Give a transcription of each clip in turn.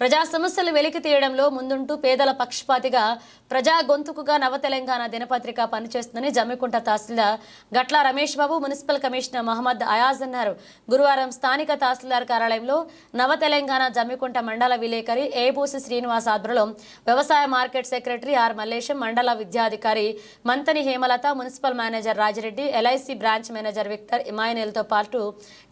ప్రజా సమస్యలు వెలికి తీయడంలో ముందుంటూ పేదల పక్షపాతిగా ప్రజా గొంతుకుగా నవ తెలంగాణ దినపత్రిక పనిచేస్తుందని జమ్మికుంట తహసీల్దార్ గట్ల రమేష్ బాబు మున్సిపల్ కమిషనర్ మహమ్మద్ అయాజ్ అన్నారు. గురువారం స్థానిక తహసీల్దార్ కార్యాలయంలో నవ తెలంగాణ జమ్మికుంట మండల విలేకరి ఏబూసి శ్రీనివాస్ ఆధ్వర్యంలో వ్యవసాయ మార్కెట్ సెక్రటరీ ఆర్ మల్లేశం మండల విద్యాధికారి Manthani Hemalatha municipal manager Rajireddy LIC branch manager Victor ఇమాయనేల్తో పాటు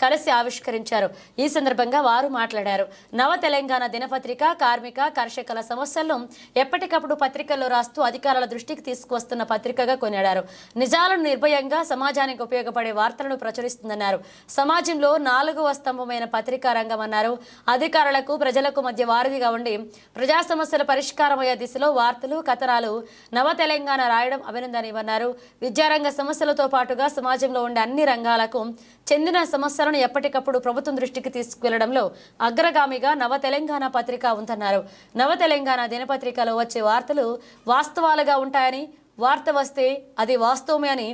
కలిసి ఆవిష్కరించారు. ఈ సందర్భంగా వారు మాట్లాడారు. నవ తెలంగాణ దినపత్రిక పత్రిక కార్మిక కర్షకుల సమస్యలను ఎప్పటికప్పుడు పత్రికల్లో రాస్తూ అధికారుల దృష్టికి తీసుకువస్తున్న పత్రికగా కొనియాడారు. నిజాలను నిర్భయంగా సమాజానికి ఉపయోగపడే వార్తలను ప్రచురిస్తుందన్నారు. సమాజంలో నాలుగవ స్తంభమైన పత్రికా రంగం అన్నారు. అధికారులకు ప్రజలకు మధ్య వారధిగా ఉండి ప్రజా సమస్యల పరిష్కారమయ్యే దిశలో వార్తలు కథనాలు నవ తెలంగాణ రాయడం అభినందనీయమన్నారు. విద్యారంగ సమస్యలతో పాటుగా సమాజంలో ఉండే అన్ని రంగాలకు చెందిన సమస్యలను ఎప్పటికప్పుడు ప్రభుత్వం దృష్టికి తీసుకువెళ్ళడంలో అగ్రగామిగా నవ తెలంగాణ దినపత్రిక ఉందన్నారు. నవ తెలంగాణ దినపత్రికలో వచ్చే వార్తలు వాస్తవాలుగా ఉంటాయని వార్త వస్తే అది వాస్తవమే అని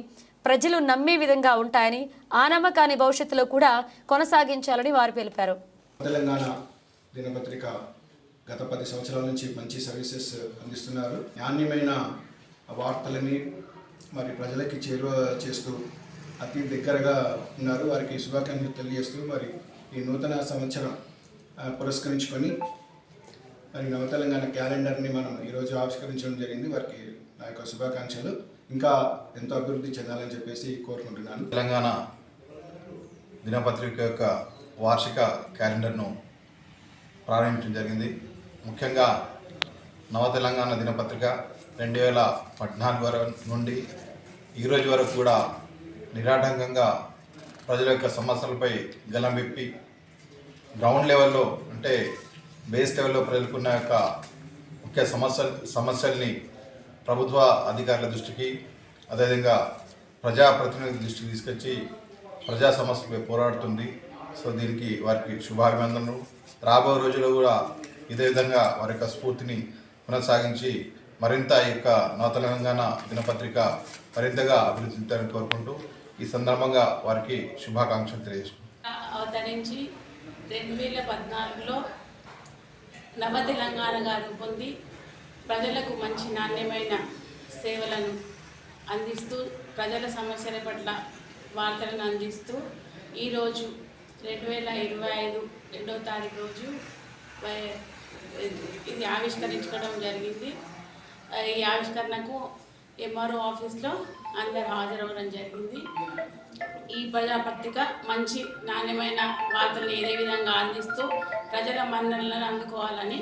ప్రజలు నమ్మే విధంగా ఉంటాయని ఆ నమ్మకాన్ని భవిష్యత్తులో కూడా కొనసాగించాలని వారు తెలిపారు. తెలంగాణ దినపత్రిక గత పది సంవత్సరాల నుంచి మంచి సర్వీసెస్ అందిస్తున్నారు. నాణ్యమైన వార్తలని మరి ప్రజలకి చేరువ చేస్తూ అతి దగ్గరగా ఉన్నారు. వారికి శుభాకాంక్షలు తెలియజేస్తూ మరి ఈ నూతన సంవత్సరం పురస్కరించుకొని మరి నవ తెలంగాణ క్యాలెండర్ని మనం ఈరోజు ఆవిష్కరించడం జరిగింది. వారికి నా యొక్క శుభాకాంక్షలు. ఇంకా ఎంతో అభివృద్ధి చెందాలని చెప్పేసి కోరుకుంటున్నాను. తెలంగాణ దినపత్రిక యొక్క వార్షిక క్యాలెండర్ను ప్రారంభించడం జరిగింది. ముఖ్యంగా నవ తెలంగాణ దినపత్రిక రెండు వేల పద్నాలుగు వరకు నుండి ఈ రోజు వరకు కూడా నిరాటంకంగా ప్రజల యొక్క సమస్యలపై గలం విప్పి గ్రౌండ్ లెవెల్లో అంటే బేస్ లెవెల్లో ప్రజలకున్న యొక్క ముఖ్య సమస్య సమస్యల్ని ప్రభుత్వ అధికారుల దృష్టికి అదేవిధంగా ప్రజాప్రతినిధుల దృష్టికి తీసుకొచ్చి ప్రజా సమస్యలపై పోరాడుతుంది. సో దీనికి వారికి శుభాభినందనలు. రాబోయే రోజుల్లో కూడా ఇదే విధంగా వారి యొక్క స్ఫూర్తిని కొనసాగించి మరింత ఈ యొక్క నూతన తెలంగాణ దినపత్రిక మరింతగా అభివృద్ధి చెందాలని కోరుకుంటూ ఈ సందర్భంగా వారికి శుభాకాంక్షలు తెలియజేసుకుంటున్నాను. అవతరించి రెండు వేల పద్నాలుగులో నవ తెలంగాణగా రూపొంది ప్రజలకు మంచి నాణ్యమైన సేవలను అందిస్తూ ప్రజల సమస్యల పట్ల వార్తలను అందిస్తూ ఈరోజు రెండు వేల ఇరవై ఐదు రెండవ తారీఖు రోజు ఇది ఆవిష్కరించుకోవడం జరిగింది. ఈ ఆవిష్కరణకు ఎంఆర్ఓ ఆఫీస్లో అందరు హాజరవ్వడం జరిగింది. ఈ ప్రజాపత్రిక మంచి నాణ్యమైన వార్తలు ఏదే విధంగా అందిస్తూ ప్రజల మన్ననలను అందుకోవాలని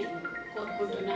కోరుకుంటున్నాను.